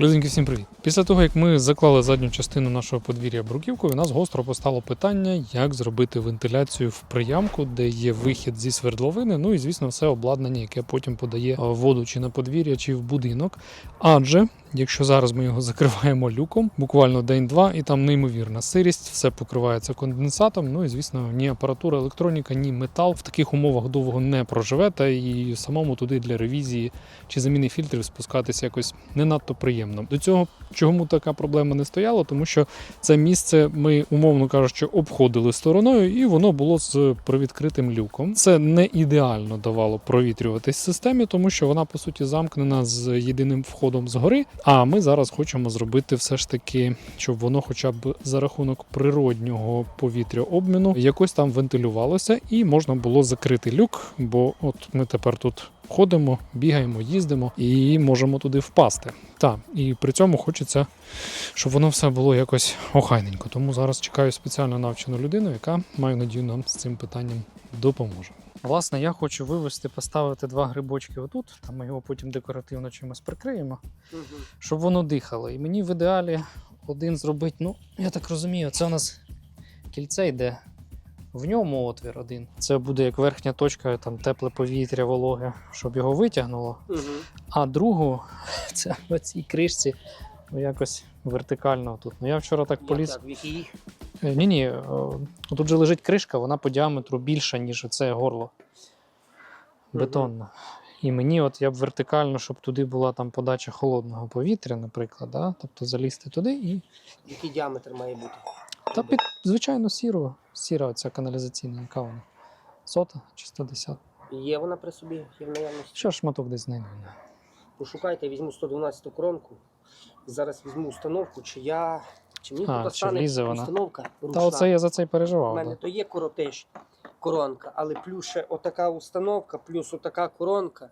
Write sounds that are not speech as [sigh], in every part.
Людинки, всім привіт! Після того, як ми заклали задню частину нашого подвір'я бруківкою, у нас гостро постало питання, як зробити вентиляцію в приямку, де є вихід зі свердловини. Ну і звісно, все обладнання, яке потім подає е, воду чи на подвір'я, чи в будинок. Адже якщо зараз ми його [laughs] закриваємо люком, буквально день-два, і там неймовірна сирість, все покривається конденсатом. Ну і звісно, ні апаратура, електроніка, ні метал в таких умовах довго не проживе, та і самому туди для ревізії чи заміни фільтрів спускатися якось не надто приємно. До цього чому така проблема не стояла, тому що це місце ми, умовно кажучи, обходили стороною, і воно було з привідкритим люком. Це не ідеально давало провітрюватись системі, тому що вона по суті замкнена з єдиним входом згори. А ми зараз хочемо зробити все ж таки, щоб воно, хоча б за рахунок природнього повітря обміну, якось там вентилювалося, і можна було закрити люк, бо от ми тепер тут. Ходимо, бігаємо, їздимо і можемо туди впасти. Так, і при цьому хочеться, щоб воно все було якось охайненько. Тому зараз чекаю спеціально навчену людину, яка маю надію нам з цим питанням допоможе. Власне, я хочу вивести, поставити два грибочки отут, там ми його потім декоративно чимось прикриємо, щоб воно дихало. І мені в ідеалі один зробити, ну, я так розумію, це у нас кільце йде. В ньому отвір один. Це буде як верхня точка, там тепле повітря, вологе, щоб його витягнуло. Угу. А другу [laughs] це в цій кришці ну, якось вертикально тут. Ну я вчора так поліз. Ні, ні, тут же лежить кришка, вона по діаметру більша, ніж це горло. Бетонна. І мені, от я б вертикально, щоб туди була там подача холодного повітря, наприклад, да? тобто залізти туди і. Який діаметр має бути? Та під, звичайно, сірого. Сіра оця каналізаційна, яка вона? Сота чи 110. Є вона при собі, є в наявності. Що шматок десь знайду. Пошукайте, візьму 112 коронку. Зараз візьму установку, чи я. Чи мені А, тут чи стане влізе вона? установка Та оце я за це й У мене Да. то є коротеж коронка, але плюс ще отака установка, плюс отака коронка.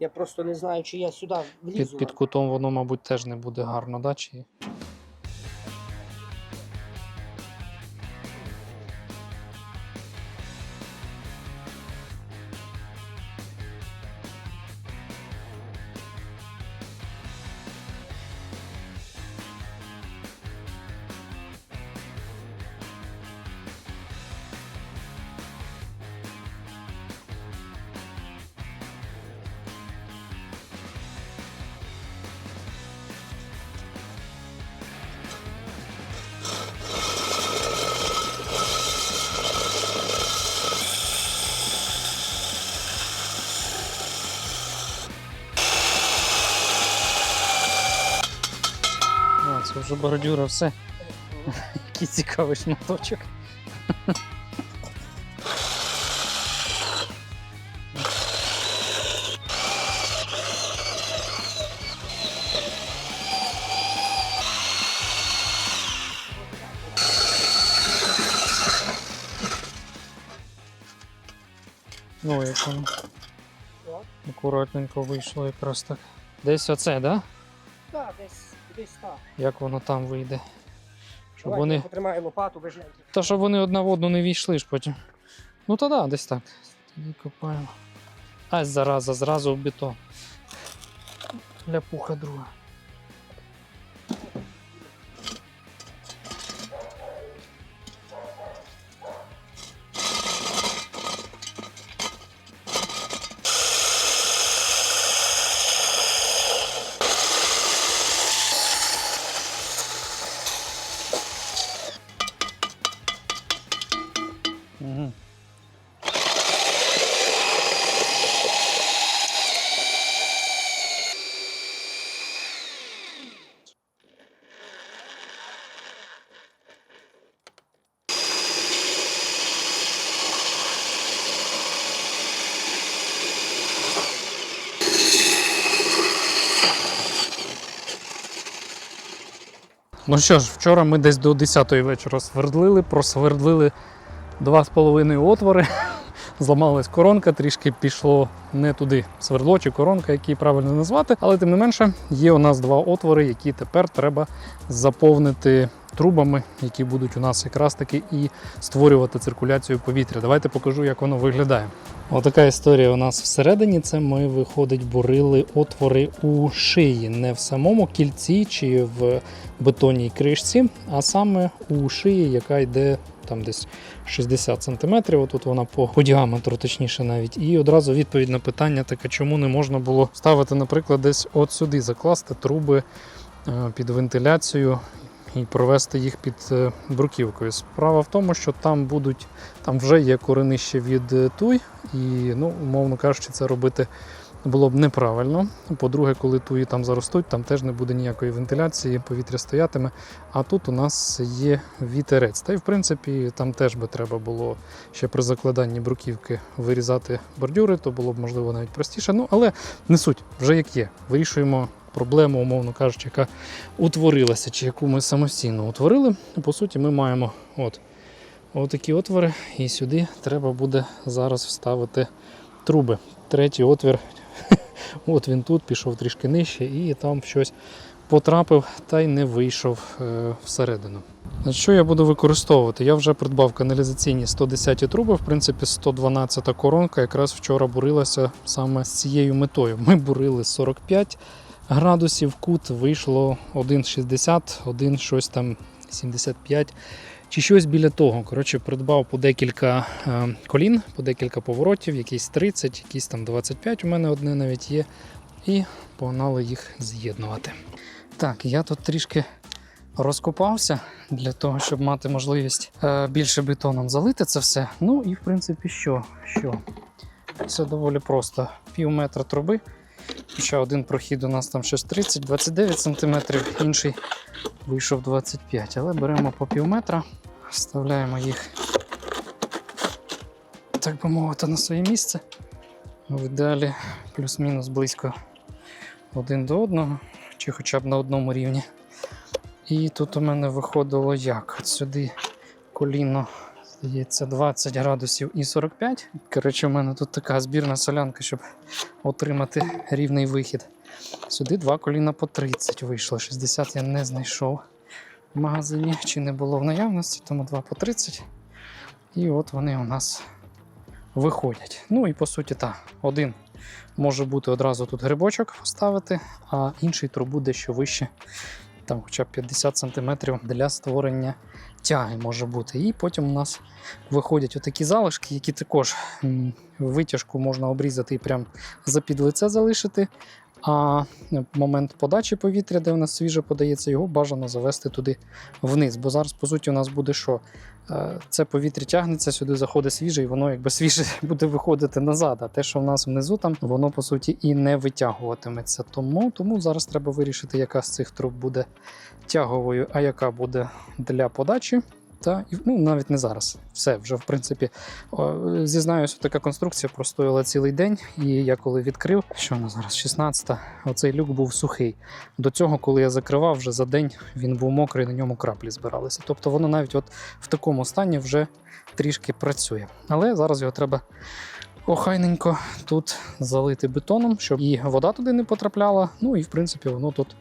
Я просто не знаю, чи я сюди влізу. Під, під кутом воно, мабуть, теж не буде гарно, да? Чи... Вже бордюра, все. Який цікавий шматочок. Ну, як воно акуратненько вийшло якраз так. Десь оце, так? Да? Так, десь, десь так. Як воно там вийде? Щоб Давай, вони. я потримаю лопату, ви. Та щоб вони одна в одну не війшли ж потім. Ну то да, десь так. Тоді копаємо. Ай, зараза, зразу в бетон. Ляпуха друга. Ну що ж, вчора ми десь до 10 вечора свердлили, просвердлили два з половиною отвори. Зламалась коронка, трішки пішло не туди свердло чи коронка, який правильно назвати. Але тим не менше, є у нас два отвори, які тепер треба заповнити трубами, які будуть у нас якраз таки і створювати циркуляцію повітря. Давайте покажу, як воно виглядає. Отака історія у нас всередині. Це ми, виходить, бурили отвори у шиї, не в самому кільці чи в бетонній кришці, а саме у шиї, яка йде там десь 60 см. Отут вона по, по діаметру, точніше навіть. І одразу відповідь на питання таке, чому не можна було ставити, наприклад, десь от сюди закласти труби е, під вентиляцію і провести їх під е, бруківкою. Справа в тому, що там будуть, там вже є коренище від е, туй, і, ну, умовно кажучи, це робити було б неправильно. По-друге, коли туї там заростуть, там теж не буде ніякої вентиляції, повітря стоятиме. А тут у нас є вітерець. Та й в принципі там теж би треба було ще при закладанні бруківки вирізати бордюри, то було б можливо навіть простіше. Ну але не суть, вже як є. Вирішуємо проблему, умовно кажучи, яка утворилася, чи яку ми самостійно утворили. По суті, ми маємо от, отакі отвори, і сюди треба буде зараз вставити труби. Третій отвір, от він тут пішов трішки нижче, і там щось потрапив та й не вийшов е, всередину. Що я буду використовувати? Я вже придбав каналізаційні 110 труби, в принципі, 112 коронка якраз вчора бурилася саме з цією метою. Ми бурили 45 градусів, кут вийшло 1,60, 1 щось там 75 чи щось біля того. Коротше, придбав по декілька е, колін, по декілька поворотів, якісь 30, якісь там 25 у мене одне навіть є. І погнали їх з'єднувати. Так, я тут трішки розкопався для того, щоб мати можливість е, більше бетоном залити це все. Ну і в принципі, що? що? Все доволі просто. Пів метра труби. Хоча один прохід у нас там щось 30-29 см, інший вийшов 25 Але беремо по пів метра, вставляємо їх, так би мовити, на своє місце. В ідеалі плюс-мінус близько один до одного, чи хоча б на одному рівні. І тут у мене виходило як? От сюди коліно, здається, 20 градусів і 45. Коротше, у мене тут така збірна солянка, щоб отримати рівний вихід. Сюди два коліна по 30 вийшло. 60 я не знайшов в магазині, чи не було в наявності, тому 2 по 30. І от вони у нас виходять. Ну і по суті, так, один може бути одразу тут грибочок поставити, а інший трубу дещо вище, там хоча б 50 см для створення тяги може бути. І потім у нас виходять отакі залишки, які також витяжку можна обрізати і прям за під лице залишити. А момент подачі повітря, де у нас свіже подається, його бажано завести туди вниз. Бо зараз, по суті, у нас буде що? Е, Це повітря тягнеться, сюди заходить свіже, і воно якби свіже [laughs] буде виходити назад. А те, що в нас внизу, там воно по суті і не витягуватиметься. Тому, тому зараз треба вирішити, яка з цих труб буде тяговою, а яка буде для подачі. Та ну навіть не зараз. Все вже в принципі зізнаюся, така конструкція простояла цілий день. І я коли відкрив, що на зараз 16-та, оцей люк був сухий. До цього, коли я закривав, вже за день він був мокрий, на ньому краплі збиралися. Тобто воно навіть от в такому стані вже трішки працює. Але зараз його треба охайненько тут залити бетоном, щоб і вода туди не потрапляла. Ну і в принципі воно тут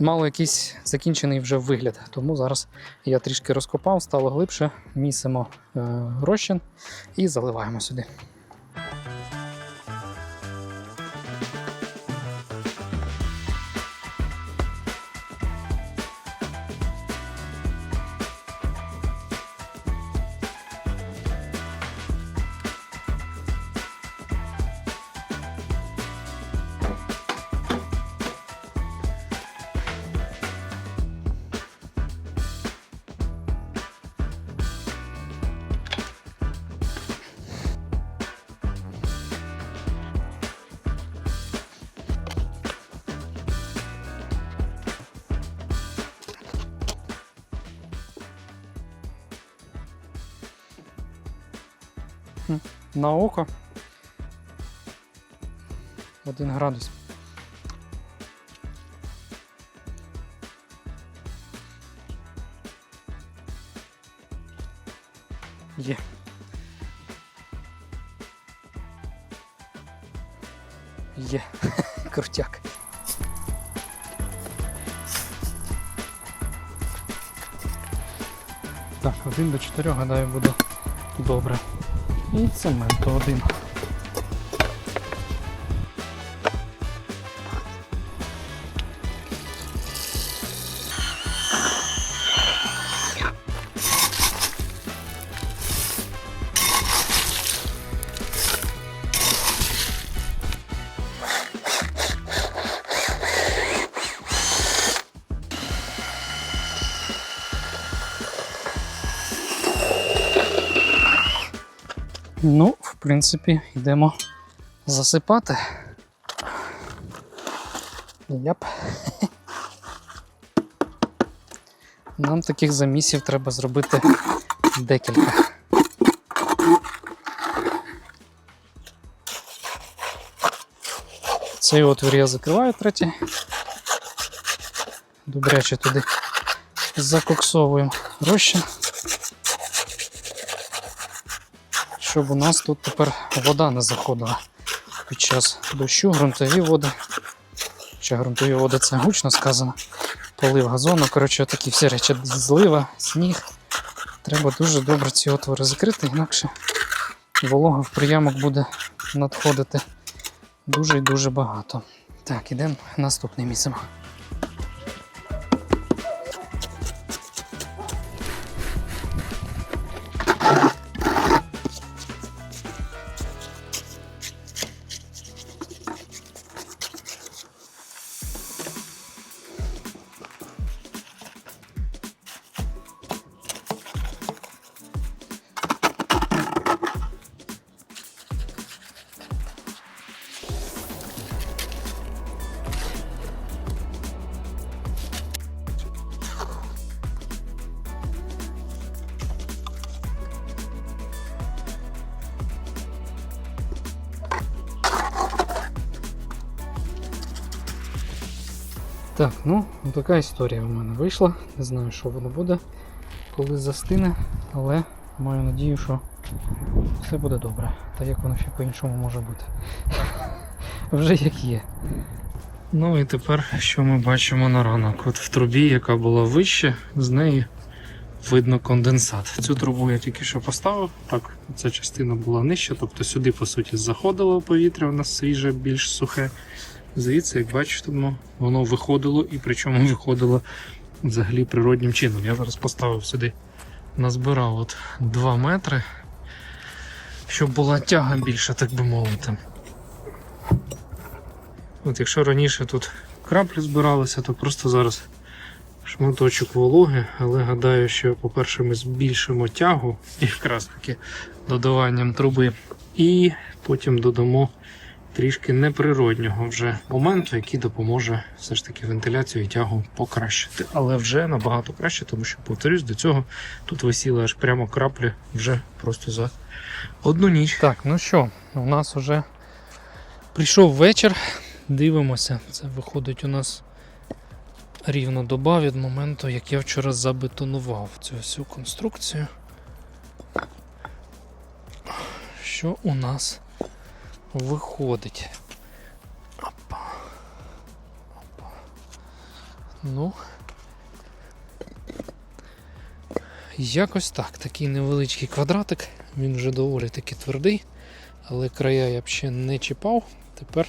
мало якийсь закінчений вже вигляд. Тому зараз я трішки розкопав, стало глибше, місимо е, розчин і заливаємо сюди. На око. Один градус. Є. Є [laughs] крутяк. Так, один до чотирьох, гадаю, буде добре. І цементу один. Ну, в принципі, йдемо засипати. Яп. Нам таких замісів треба зробити декілька. Цей отвір я закриваю третій. Добряче туди закоксовуємо розчин. Щоб у нас тут тепер вода не заходила під час дощу, ґрунтові води. Чи ґрунтові води це гучно сказано. Полив газону, коротше, такі всі речі, злива, сніг. Треба дуже добре ці отвори закрити, інакше волога в приямок буде надходити дуже і дуже багато. Так, ідемо наступне місце. Так, ну, така історія в мене вийшла. Не знаю, що воно буде, коли застине, але маю надію, що все буде добре. Та як воно ще по-іншому може бути. [laughs] Вже як є. Ну і тепер, що ми бачимо на ранок? От в трубі, яка була вище, з неї видно конденсат. Цю трубу я тільки що поставив. Так, ця частина була нижча, тобто сюди, по суті, заходило повітря, у нас свіже, більш сухе. Звідси, як бачите, воно виходило і причому виходило взагалі природнім чином. Я зараз поставив сюди, назбирав от 2 метри, щоб була тяга більша, так би мовити. От якщо раніше тут краплі збиралися, то просто зараз шматочок вологи, але гадаю, що, по-перше, ми збільшимо тягу якраз таки додаванням труби, і потім додамо трішки неприроднього вже моменту, який допоможе все ж таки вентиляцію і тягу покращити. Але вже набагато краще, тому що, повторюсь, до цього тут висіли аж прямо краплі вже просто за одну ніч. Так, ну що, у нас вже прийшов вечір. Дивимося, це виходить у нас рівно доба від моменту, як я вчора забетонував цю всю конструкцію. Що у нас виходить? Опа. Опа. Ну. Якось так. Такий невеличкий квадратик. Він вже доволі таки твердий, але края я б ще не чіпав. Тепер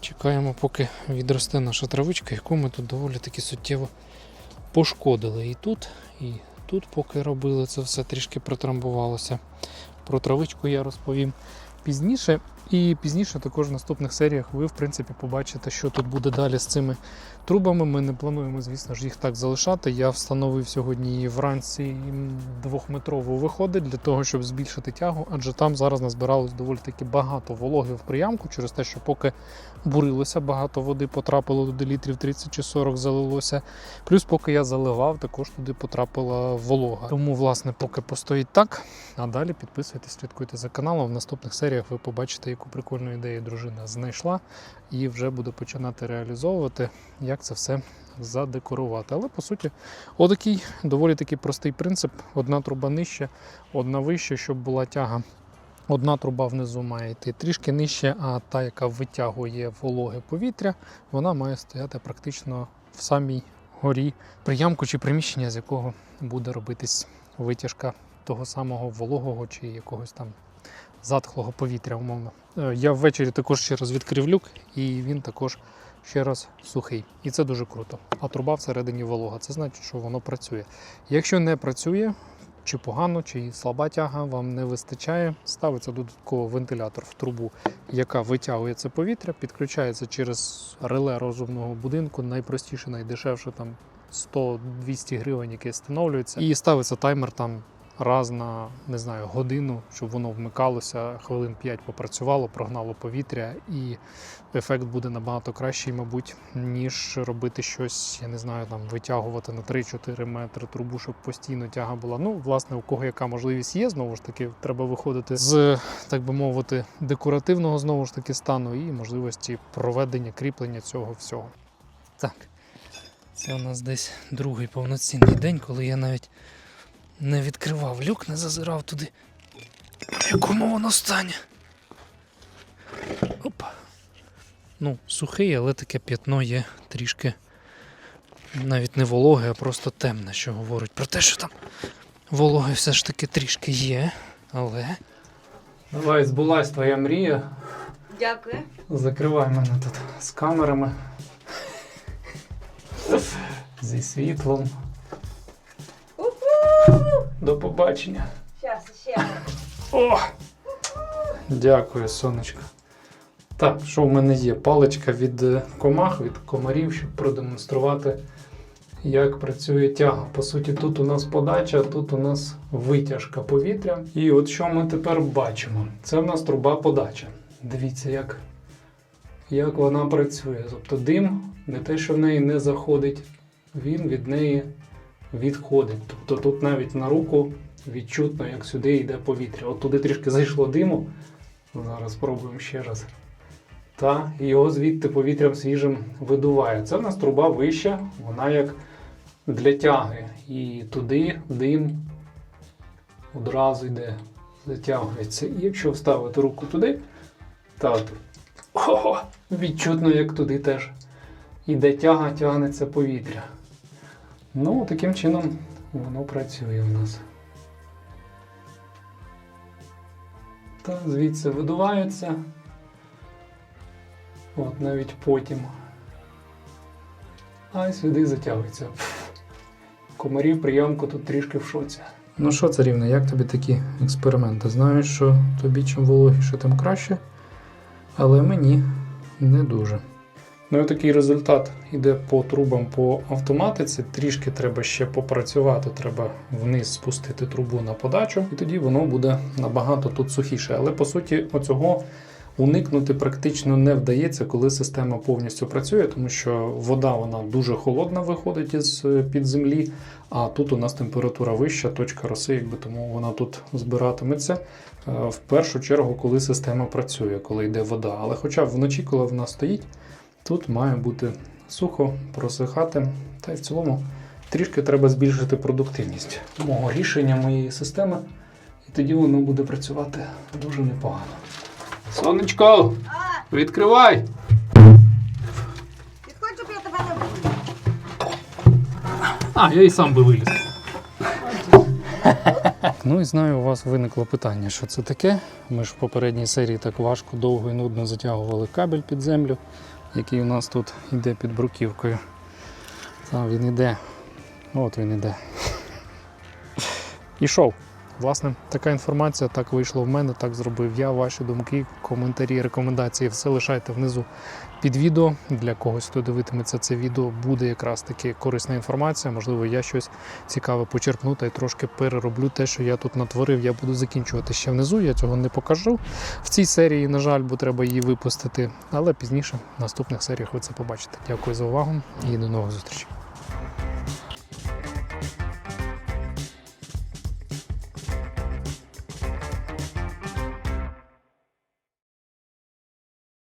чекаємо, поки відросте наша травичка, яку ми тут доволі таки суттєво пошкодили. І тут, і тут, поки робили це все, трішки протрамбувалося. Про травичку я розповім пізніше. І пізніше також в наступних серіях ви, в принципі, побачите, що тут буде далі з цими трубами. Ми не плануємо, звісно ж, їх так залишати. Я встановив сьогодні вранці двохметрову виходить для того, щоб збільшити тягу, адже там зараз назбиралось доволі таки багато вологи в приямку через те, що поки бурилося, багато води потрапило туди літрів 30 чи 40 залилося. Плюс, поки я заливав, також туди потрапила волога. Тому, власне, поки постоїть так. А далі підписуйтесь, слідкуйте за каналом. В наступних серіях ви побачите, яку прикольну ідею дружина знайшла і вже буде починати реалізовувати, як це все задекорувати. Але по суті, отакий доволі таки простий принцип: одна труба нижче, одна вище, щоб була тяга Одна труба внизу має йти трішки нижче, а та, яка витягує вологе повітря, вона має стояти практично в самій горі приямку чи приміщення, з якого буде робитись витяжка того самого вологого чи якогось там затхлого повітря, умовно. Е, Я ввечері також ще раз відкрив люк, і він також ще раз сухий. І це дуже круто. А труба всередині волога. Це значить, що воно працює. Якщо не працює, чи погано, чи слаба тяга вам не вистачає, ставиться додатково вентилятор в трубу, яка витягує це повітря, підключається через реле розумного будинку, найпростіше, найдешевше там 100-200 гривень, яке встановлюється, і ставиться таймер там раз на не знаю годину, щоб воно вмикалося, хвилин 5 попрацювало, прогнало повітря, і ефект буде набагато кращий, мабуть, ніж робити щось, я не знаю, там витягувати на 3-4 метри трубу, щоб постійно тяга була. Ну, власне, у кого яка можливість є, знову ж таки, треба виходити з, так би мовити, декоративного знову ж таки стану і можливості проведення, кріплення цього всього. Так. Це у нас десь другий повноцінний день, коли я навіть не відкривав люк, не зазирав туди. В якому воно стані? Опа. Ну, сухий, але таке п'ятно є трішки навіть не вологе, а просто темне, що говорить про те, що там вологи все ж таки трішки є, але. Давай, збулась твоя мрія. Дякую. Закривай мене тут з камерами. Зі світлом. До побачення. Щас, ще. О! Дякую, сонечко. Так, що в мене є? Паличка від е, комах, від комарів, щоб продемонструвати, як працює тяга. По суті, тут у нас подача, а тут у нас витяжка повітря. І от що ми тепер бачимо? Це в нас труба подача. Дивіться, як, як вона працює. Тобто дим, не те, що в неї не заходить, він від неї відходить. Тобто тут навіть на руку відчутно, як сюди йде повітря. От туди трішки зайшло диму. Зараз спробуємо ще раз. Та його звідти повітрям свіжим видуває. Це в нас труба вища, вона як для тяги. І туди дим одразу йде, затягується. І якщо вставити руку туди, так, [laughs] відчутно, як туди теж іде тяга, тягнеться повітря. Ну, таким чином воно працює у нас. Та звідси видувається. От навіть потім. А сюди затягується. Комарів прийомку тут трішки в шоці. Ну що, царівна, як тобі такі експерименти? Знаєш, що тобі чим вологіше, тим краще, але мені не дуже. Ну і такий результат іде по трубам по автоматиці. Трішки треба ще попрацювати, треба вниз спустити трубу на подачу, і тоді воно буде набагато тут сухіше. Але по суті, оцього уникнути практично не вдається, коли система повністю працює, тому що вода вона дуже холодна виходить із під землі. А тут у нас температура вища, точка роси, якби тому вона тут збиратиметься. е, В першу чергу, коли система працює, коли йде вода. Але хоча б вночі, коли вона стоїть, Тут має бути сухо, просихати, та й в цілому трішки треба збільшити продуктивність мого рішення моєї системи, і тоді воно буде працювати дуже непогано. Сонечко, відкривай! Підходь, щоб я тебе не буду. А, я і сам би виліз. [laughs] Ну і знаю, у вас виникло питання, що це таке. Ми ж в попередній серії так важко, довго і нудно затягували кабель під землю, який у нас тут йде під бруківкою. Там він іде. От він іде. [laughs] Ішов. Власне, така інформація, так вийшло в мене, так зробив я. Ваші думки, коментарі, рекомендації все лишайте внизу під відео. Для когось, хто дивитиметься це відео, буде якраз таки корисна інформація. Можливо, я щось цікаве почерпну та й трошки перероблю те, що я тут натворив. Я буду закінчувати ще внизу. Я цього не покажу в цій серії, на жаль, бо треба її випустити. Але пізніше в наступних серіях ви це побачите. Дякую за увагу і до нових зустрічей.